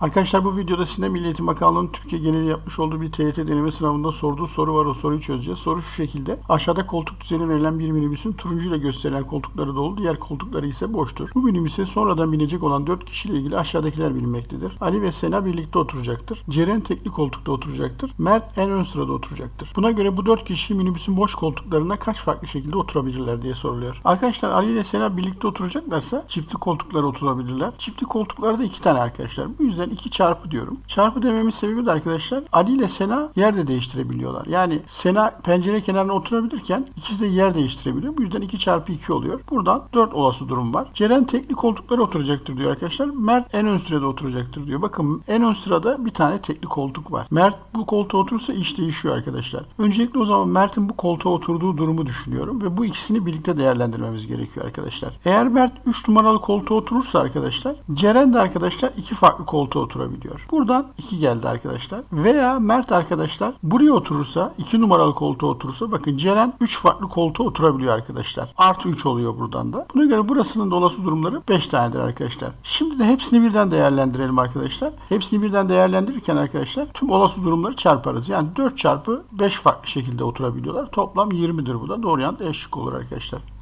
Arkadaşlar bu videoda size Milli Eğitim Bakanlığı'nın Türkiye geneli yapmış olduğu bir TYT deneme sınavında sorduğu soru var. O soruyu çözeceğiz. Soru şu şekilde. Aşağıda koltuk düzeni verilen bir minibüsün turuncuyla gösterilen koltukları dolu, diğer koltukları ise boştur. Bu minibüse sonradan binecek olan 4 kişiyle ilgili aşağıdakiler bilinmektedir. Ali ve Sena birlikte oturacaktır. Ceren tekli koltukta oturacaktır. Mert en ön sırada oturacaktır. Buna göre bu 4 kişi minibüsün boş koltuklarına kaç farklı şekilde oturabilirler diye soruluyor. Arkadaşlar Ali ile Sena birlikte oturacaklarsa çiftli koltuklara oturabilirler. Çiftli koltuklarda iki tane arkadaşlar. Bu yüzden 2 çarpı diyorum. Çarpı dememin sebebi de arkadaşlar Ali ile Sena yer de değiştirebiliyorlar. Yani Sena pencere kenarına oturabilirken ikisi de yer değiştirebiliyor. Bu yüzden 2 çarpı 2 oluyor. Buradan 4 olası durum var. Ceren tekli koltuklara oturacaktır diyor arkadaşlar. Mert en ön sırada oturacaktır diyor. Bakın en ön sırada bir tane tekli koltuk var. Mert bu koltuğa oturursa iş değişiyor arkadaşlar. Öncelikle o zaman Mert'in bu koltuğa oturduğu durumu düşünüyorum ve bu ikisini birlikte değerlendirmemiz gerekiyor arkadaşlar. Eğer Mert 3 numaralı koltuğa oturursa arkadaşlar Ceren de arkadaşlar iki farklı koltuğa oturabiliyor. Buradan 2 geldi arkadaşlar. Veya Mert arkadaşlar buraya oturursa 2 numaralı koltuğa oturursa bakın Ceren 3 farklı koltuğa oturabiliyor arkadaşlar. Artı 3 oluyor buradan da. Buna göre burasının da olası durumları 5 tanedir arkadaşlar. Şimdi de hepsini birden değerlendirelim arkadaşlar. Hepsini birden değerlendirirken arkadaşlar tüm olası durumları çarparız. Yani 4 çarpı 5 farklı şekilde oturabiliyorlar. Toplam 20'dir bu da. Doğru yanıt E şıkkı olur arkadaşlar.